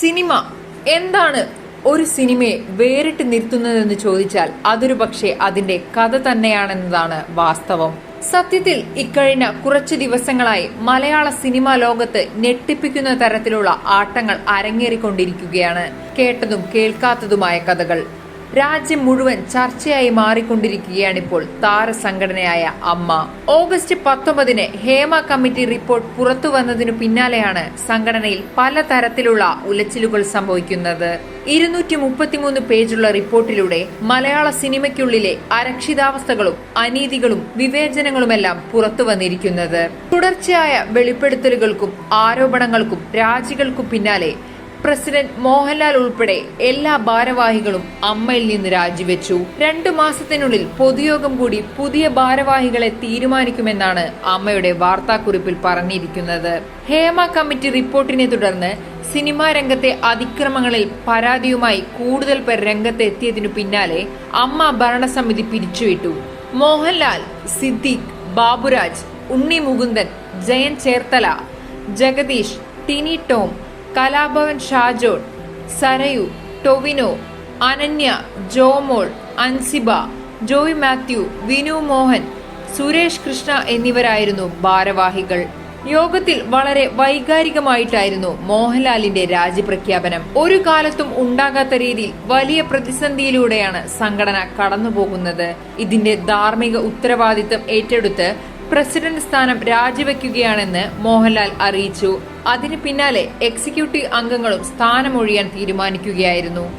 Cinema എന്താണ് ഒരു സിനിമയെ വേറിട്ട് നിർത്തുന്നതെന്ന് ചോദിച്ചാൽ അതൊരു പക്ഷേ അതിന്റെ കഥ തന്നെയാണെന്നതാണ് വാസ്തവം. സത്യത്തിൽ ഇക്കഴിഞ്ഞ കുറച്ച് ദിവസങ്ങളായി മലയാള സിനിമാ ലോകത്ത് ഞെട്ടിപ്പിക്കുന്ന തരത്തിലുള്ള ആട്ടങ്ങൾ അരങ്ങേറിക്കൊണ്ടിരിക്കുകയാണ്. കേട്ടതും കേൾക്കാത്തതുമായ കഥകൾ. രാജ്യം മുഴുവൻ ചർച്ചയായി മാറിക്കൊണ്ടിരിക്കുകയാണിപ്പോൾ താരസംഘടനയായ അമ്മ. ഓഗസ്റ്റ് പത്തൊമ്പതിന് ഹേമ കമ്മിറ്റി റിപ്പോർട്ട് പുറത്തുവന്നതിനു പിന്നാലെയാണ് സംഘടനയിൽ പലതരത്തിലുള്ള ഉലച്ചിലുകൾ സംഭവിക്കുന്നത്. ഇരുന്നൂറ്റി മുപ്പത്തിമൂന്ന് പേജുള്ള റിപ്പോർട്ടിലൂടെ മലയാള സിനിമയ്ക്കുള്ളിലെ അരക്ഷിതാവസ്ഥകളും അനീതികളും വിവേചനങ്ങളുമെല്ലാം പുറത്തു വന്നിരിക്കുന്നത്. തുടർച്ചയായ വെളിപ്പെടുത്തലുകൾക്കും ആരോപണങ്ങൾക്കും രാജികൾക്കും പിന്നാലെ പ്രസിഡന്റ് മോഹൻലാൽ ഉൾപ്പെടെ എല്ലാ ഭാരവാഹികളും അമ്മയിൽ നിന്ന് രാജിവെച്ചു. രണ്ടു മാസത്തിനുള്ളിൽ പൊതുയോഗം കൂടി പുതിയ ഭാരവാഹികളെ തീരുമാനിക്കുമെന്നാണ് അമ്മയുടെ വാർത്താക്കുറിപ്പിൽ പറഞ്ഞിരിക്കുന്നത്. ഹേമ കമ്മിറ്റി റിപ്പോർട്ടിനെ തുടർന്ന് സിനിമാ രംഗത്തെ അതിക്രമങ്ങളിൽ പരാതിയുമായി കൂടുതൽ പേർ രംഗത്തെത്തിയതിനു പിന്നാലെ അമ്മ ഭരണസമിതി പിരിച്ചുവിട്ടു. മോഹൻലാൽ സിദ്ദിഖ് ബാബുരാജ് ഉണ്ണി മുകുന്ദൻ ജയൻ ചേർത്തല ജഗദീഷ് ടിനി ടോം കലാഭവൻ ഷാജോൺ സരയു ടൊവിനോ അനന്യ ജോമോൾ അൻസിബ ജോയ് മാത്യു വിനു മോഹൻ സുരേഷ് കൃഷ്ണ എന്നിവരായിരുന്നു ഭാരവാഹികൾ. യോഗത്തിൽ വളരെ വൈകാരികമായിട്ടായിരുന്നു മോഹൻലാലിന്റെ രാജിപ്രഖ്യാപനം ഒരു കാലത്തും ഉണ്ടാകാത്ത രീതിയിൽ വലിയ പ്രതിസന്ധിയിലൂടെയാണ് സംഘടന കടന്നുപോകുന്നത്. ഇതിന്റെ ധാർമ്മിക ഉത്തരവാദിത്തം ഏറ്റെടുത്ത് പ്രസിഡന്റ് സ്ഥാനം രാജിവെക്കുകയാണെന്ന് മോഹൻലാൽ അറിയിച്ചു. അതിന് പിന്നാലെ എക്സിക്യൂട്ടീവ് അംഗങ്ങളും സ്ഥാനമൊഴിയാൻ തീരുമാനിക്കുകയായിരുന്നു.